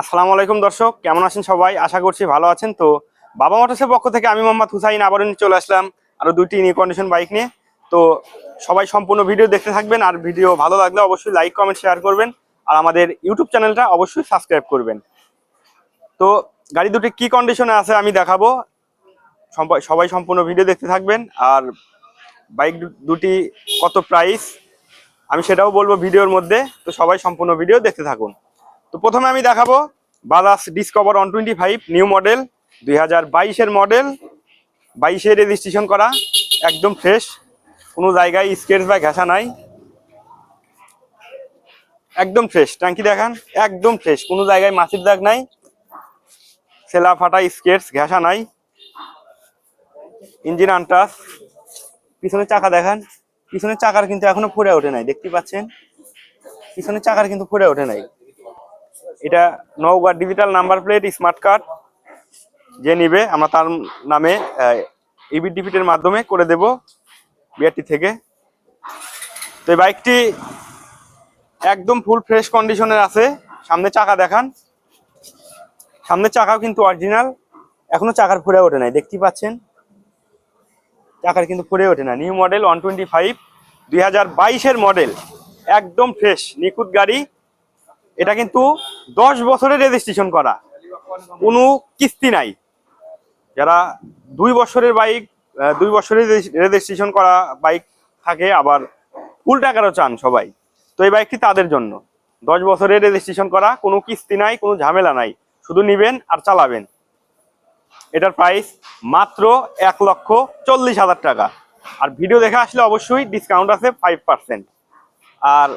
আসসালামু আলাইকুম দর্শক, কেমন আছেন সবাই? আশা করছি ভালো আছেন। তো বাবা মোটরসের পক্ষ থেকে আমি মোহাম্মদ হুসাইন আবারও চলে আসলাম আরও দুইটি নিউ কন্ডিশন বাইক নিয়ে। তো সবাই সম্পূর্ণ ভিডিও দেখতে থাকবেন আর ভিডিও ভালো লাগলে অবশ্যই লাইক কমেন্ট শেয়ার করবেন আর আমাদের ইউটিউব চ্যানেলটা অবশ্যই সাবস্ক্রাইব করবেন। তো গাড়ি দুটি কি কন্ডিশনে আছে আমি দেখাবো। সবাই সম্পূর্ণ ভিডিও দেখতে থাকবেন আর বাইক দুটি কত প্রাইস আমি সেটাও বলব ভিডিওর মধ্যে। তো সবাই সম্পূর্ণ ভিডিও দেখতে থাকুন। তো প্রথমে আমি দেখাবো Bajaj Discover one twenty five new model দুই হাজার বাইশের মডেল, বাইশে রেজিস্ট্রেশন করা, একদম ফ্রেশ। কোনো জায়গায় স্কেচ বা ঘেঁষা নাই। একদম ফ্রেশ। ট্যাঙ্কি দেখান, একদম ফ্রেশ। কোনো জায়গায় মাছির দাগ নাই। সেলা ফাটা স্কেচ ঘেঁষা নাই। ইঞ্জিন আনটাস। পিছনের চাকা দেখান। পিছনের চাকার কিন্তু এখনও ফুরে ওঠে নাই, দেখতে পাচ্ছেন? পিছনের চাকার কিন্তু ফুরে ওঠে নাই। এটা নৌকা digital number plate smart card যে নিবে, আমরা তার নামে ইবি ডিপিটের মাধ্যমে করে দেব বিআরটি থেকে। তো এই বাইকটি একদম ফুল ফ্রেশ কন্ডিশনের আছে। সামনে চাকা দেখান। সামনের চাকাও কিন্তু অরিজিনাল এখনও চাকার ফুরে ওঠে নাই দেখতে পাচ্ছেন? চাকার কিন্তু ফুরে ওঠে না। New model one twenty five দুই হাজার বাইশের মডেল একদম ফ্রেশ নিখুঁত গাড়ি। এটা কিন্তু দশ বছরের রেজিস্ট্রেশন করা। কোনো কিস্তি নাই। যারা দুই বছরের বাইক দুই বছরের রেজিস্ট্রেশন করা বাইক থাকে, আবার ফুল টাকারও চান সবাই। তো এই বাইকটি তাদের জন্য। দশ বছরের রেজিস্ট্রেশন করা, কোনো কিস্তি নাই, কোনো ঝামেলা নাই। শুধু নিবেন আর চালাবেন। এটার প্রাইস মাত্র এক লক্ষ চল্লিশ হাজার টাকা। আর ভিডিও দেখে আসলে অবশ্যই ডিসকাউন্ট আছে ফাইভ পার্সেন্ট আর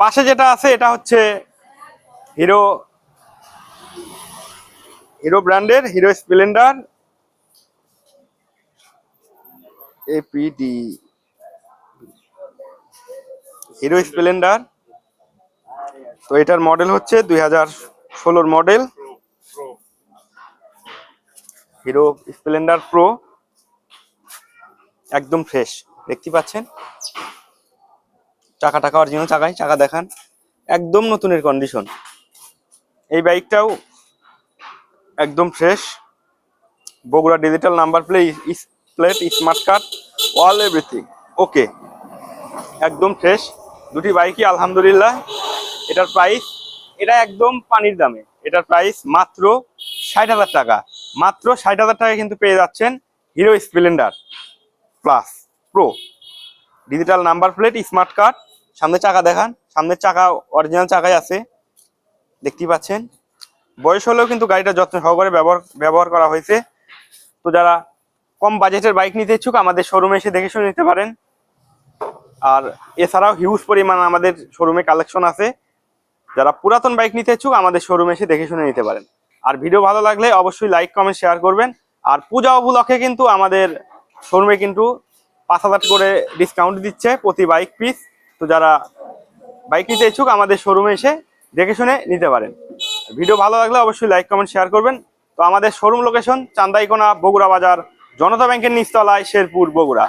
পাশে যেটা আছে, এটা হচ্ছে হিরো হিরো ব্র্যান্ডের, হিরো স্প্লেন্ডার এপিডি হিরো স্প্লেন্ডার। তো এটার মডেল হচ্ছে দুই হাজার ষোলোর মডেল। হিরো স্প্লেন্ডার প্রো, একদম ফ্রেশ। দেখতে পাচ্ছেন? চাকা টাকা অরিজিনাল চাকায় চাকা দেখান। একদম নতুনের কন্ডিশন এই বাইকটাও একদম fresh Bogura digital number play plate smart card all everything okay একদম ফ্রেশ দুটি বাইকই আলহামদুলিল্লাহ। এটার প্রাইস এটা একদম পানির দামে। এটার প্রাইস মাত্র ষাট হাজার টাকা। মাত্র ষাট হাজার টাকা কিন্তু পেয়ে যাচ্ছেন Hero Splendor plus pro digital number plate smart card সামনে চাকা দেখান। সামনের চাকা অরিজিনাল চাকাই আছে। দেখতেই পাচ্ছেন। বয়স হলেও কিন্তু গাড়িটা যত্ন সহকারে ব্যবহার ব্যবহার করা হয়েছে। তো যারা কম বাজেটের বাইক নিতে ইচ্ছুক, আমাদের শোরুমে এসে দেখে শুনে নিতে পারেন। আর এছাড়াও হিউজ পরিমাণ আমাদের শোরুমে কালেকশন আছে। যারা পুরাতন বাইক নিতে ইচ্ছুক, আমাদের শোরুমে এসে দেখে শুনে নিতে পারেন। আর ভিডিও ভালো লাগলে অবশ্যই লাইক কমেন্ট শেয়ার করবেন। আর পূজা উপলক্ষে কিন্তু আমাদের শোরুমে কিন্তু পাঁচ হাজার করে ডিসকাউন্ট দিচ্ছে প্রতি বাইক পিস তো যারা বাইক নিতে ইচ্ছুক, আমাদের শোরুমে এসে দেখে শুনে নিতে পারেন। ভিডিও ভালো লাগলে অবশ্যই লাইক কমেন্ট শেয়ার করবেন। তো আমাদের শোরুম লোকেশন চান্দাইকোনা, বগুড়া বাজার, জনতা ব্যাংকের নিচতলায় শেরপুর, বগুড়া।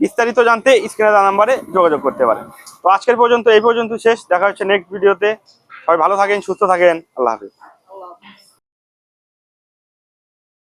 বিস্তারিত জানতে স্ক্রিনে দেওয়া নাম্বারে যোগাযোগ করতে পারেন। তো আজকের পর্যন্ত, এই পর্যন্ত শেষ। দেখা হচ্ছে নেক্সট ভিডিওতে সবাই ভালো থাকেন, সুস্থ থাকেন। আল্লাহ হাফিজ।